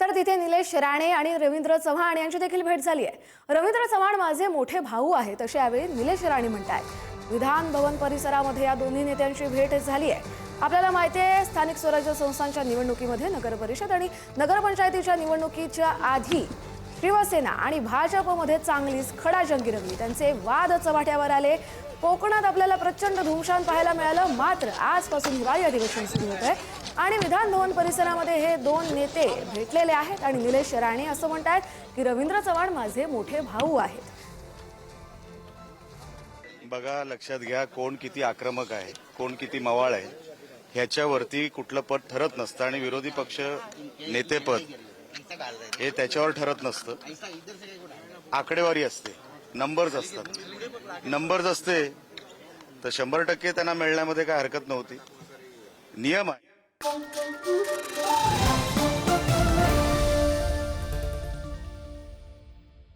तर तिथे निलेश राणे आणि रवींद्र चव्हाण यांची देखील भेट झाली आहे. रवींद्र चव्हाण माझे मोठे भाऊ आहेत असे यावेळी निलेश राणे म्हणतायत. विधान भवन परिसरामध्ये या दोन्ही नेत्यांची भेट झाली आहे. आपल्याला माहिती आहे स्थानिक स्वराज्य संस्थांच्या निवडणुकीमध्ये नगर परिषद आणि नगरपंचायतीच्या निवडणुकीच्या आधी शिवसेना आणि भाजपमध्ये चांगलीच खडाजंगी रंगली. त्यांचे वाद चव्हाट्यावर आले. कोकणात आपल्याला प्रचंड धुमशान पाहायला मिळालं. मात्र आजपासून हिवाळी अधिवेशन सुरू होत आहे. आणि विधान भवन परिसरामध्ये हे दोन नेते भेटलेले आहेत आणि निलेश राणे असं म्हणतायत की रवींद्र चव्हाण माझे मोठे भाऊ आहेत. बघा लक्षात घ्या कोण किती आक्रमक आहे कोण किती मवाळ आहे. ह्याच्यावरती कुठलं पद ठरत नसतं आणि विरोधी पक्ष नेतेपद हे त्याच्यावर ठरत नसतं. आकडेवारी असते. नंबर्स असतात. नंबर्स असते तर शंभर टक्के त्यांना मिळण्यामध्ये काय हरकत नव्हती. नियम आहे.